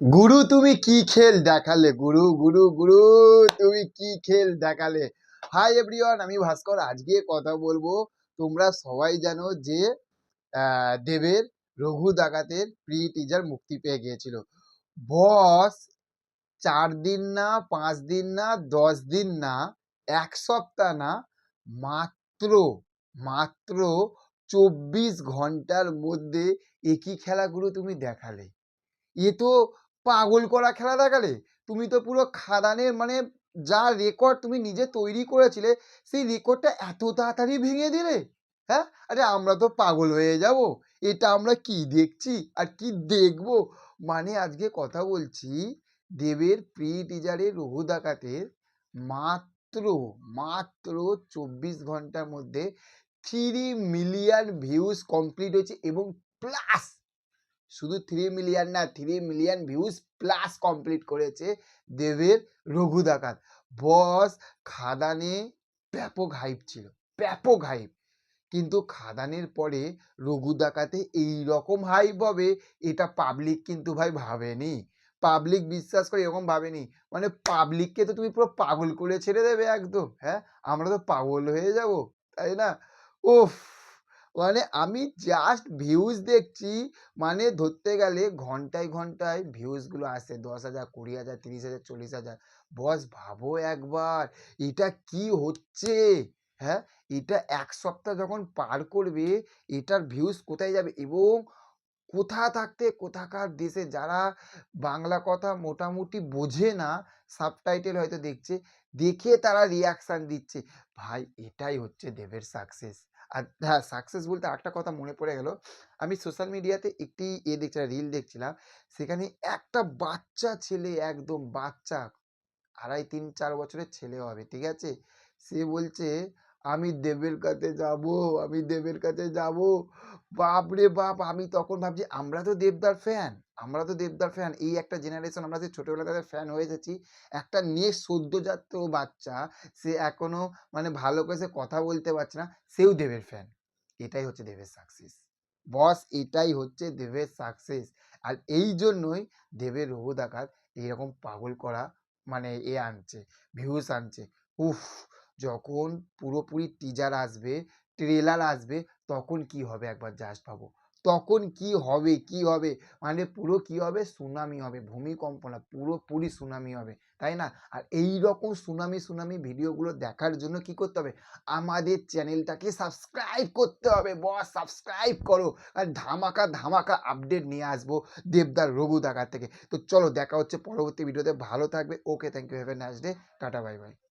গুরু, তুমি কি খেল দেখালে? গুরু গুরু গুরু, তুমি কি খেল দেখালে? হাই এভরিওয়ান আমি ভাস্কর। আজকে কথা বলব তোমরা সবাই জানো যে দেবের রঘু ডাকাতের প্রি টিজার মুক্তি পেয়ে গিয়েছিল। বস চার দিন না, পাঁচ দিন না, দশ দিন না, এক সপ্তাহ না, মাত্র মাত্র চব্বিশ ঘণ্টার মধ্যে একই খেলাগুলো তুমি দেখালে। এ তো পাগল করা খেলা দেখালে? তুমি তো পুরো খাদানের মানে যা রেকর্ড তুমি নিজে তৈরি করেছিলে, সেই রেকর্ডটা এত তাড়াতাড়ি ভেঙে দিলে? হ্যাঁ? আরে আমরা তো পাগল হয়ে যাব। এটা আমরা কি দেখছি আর কি দেখব? মানে আজকে কথা বলছি দেবের প্রি টিজারের রঘু ডাকাতের মাত্র মাত্র চব্বিশ ঘণ্টার মধ্যে থ্রি মিলিয়ন ভিউজ কমপ্লিট হয়েছে এবং প্লাস শুধু থ্রি মিলিয়ন না three million views plus complete করেছে দেবের রঘু ডাকাত বস, খাদানে ব্যাপক হাইপ ছিল, ব্যাপক হাইপ কিন্তু খাদানের পরে রঘু ডাকাতে এই রকম হাইপ হবে, এটা পাবলিক কিন্তু ভাই ভাবেনি। পাবলিক বিশ্বাস করে এরকম ভাবেনি। মানে পাবলিককে তো তুমি পুরো পাগল করে ছেড়ে দেবে একদম হ্যাঁ? আমরা তো পাগল হয়ে যাব, তাই না? ওফ মানে আমি জাস্ট ভিউজ দেখছি মানে ধরতে গেলে ঘন্টায় ঘন্টায় ভিউজগুলো আসে, দশ হাজার, কুড়ি হাজার, তিরিশ হাজার, চল্লিশ হাজার। বস ভাবো একবার, এটা কি হচ্ছে? হ্যাঁ? এটা এক সপ্তাহ যখন পার করবে, এটার ভিউজ কোথায় যাবে? এবং কোথা থাকতে, কোথাকার দেশে যারা বাংলা কথা মোটামুটি বোঝে না সাবটাইটেল হয়তো দেখছে, দেখে তারা রিয়াকশান দিচ্ছে। ভাই, এটাই হচ্ছে দেবের সাকসেস আর হ্যাঁ সাকসেস বলতে আরেকটা কথা মনে পড়ে গেল। আমি সোশ্যাল মিডিয়াতে একটি এ দেখছিলাম রিল দেখছিলাম। সেখানে একটা বাচ্চা ছেলে, একদম বাচ্চা, আড়াই, তিন, চার বছরের ছেলে হবে, ঠিক আছে? সে বলছে আমি দেবের কাছে যাব, আমি দেবের কাছে যাব। বাপ রে বাপ, আমি তখন ভাবছি, আমরা তো দেবদার ফ্যান আমরা তো দেবদার ফ্যান এই একটা জেনারেশন আমরা যে ছোটোবেলা তাদের ফ্যান হয়ে যাচ্ছি একটা নেক্সট সদ্যজাত বাচ্চা, সে এখনও মানে ভালো করে সে কথা বলতে পারছে না, সেও দেবের ফ্যান এটাই হচ্ছে দেবের সাকসেস বস এটাই হচ্ছে দেবের সাকসেস আর এই জন্যই দেবের রঘু ডাকাত এইরকম পাগল করা মানে এ আনছে ভিউস আনছে। উফ যখন পুরোপুরি টিজার আসবে ট্রেলার আসবে, তখন কি হবে একবার জাস্ট ভাবো। তখন কি হবে কি হবে? মানে পুরো কি হবে? সুনামি হবে, ভূমিকম্প না, পুরোপুরি সুনামি হবে, তাই না? আর এই রকম সুনামি সুনামি ভিডিওগুলো দেখার জন্য কি করতে হবে? আমাদের চ্যানেলটাকে সাবস্ক্রাইব করতে হবে বস সাবস্ক্রাইব করো। আর ধামাকা ধামাকা আপডেট নিয়ে আসব দেবদার রঘু দাগার থেকে। তো চলো, দেখা হচ্ছে পরবর্তী ভিডিওতে ভালো থাকবে। Okay thank you have a nice day tata bye bye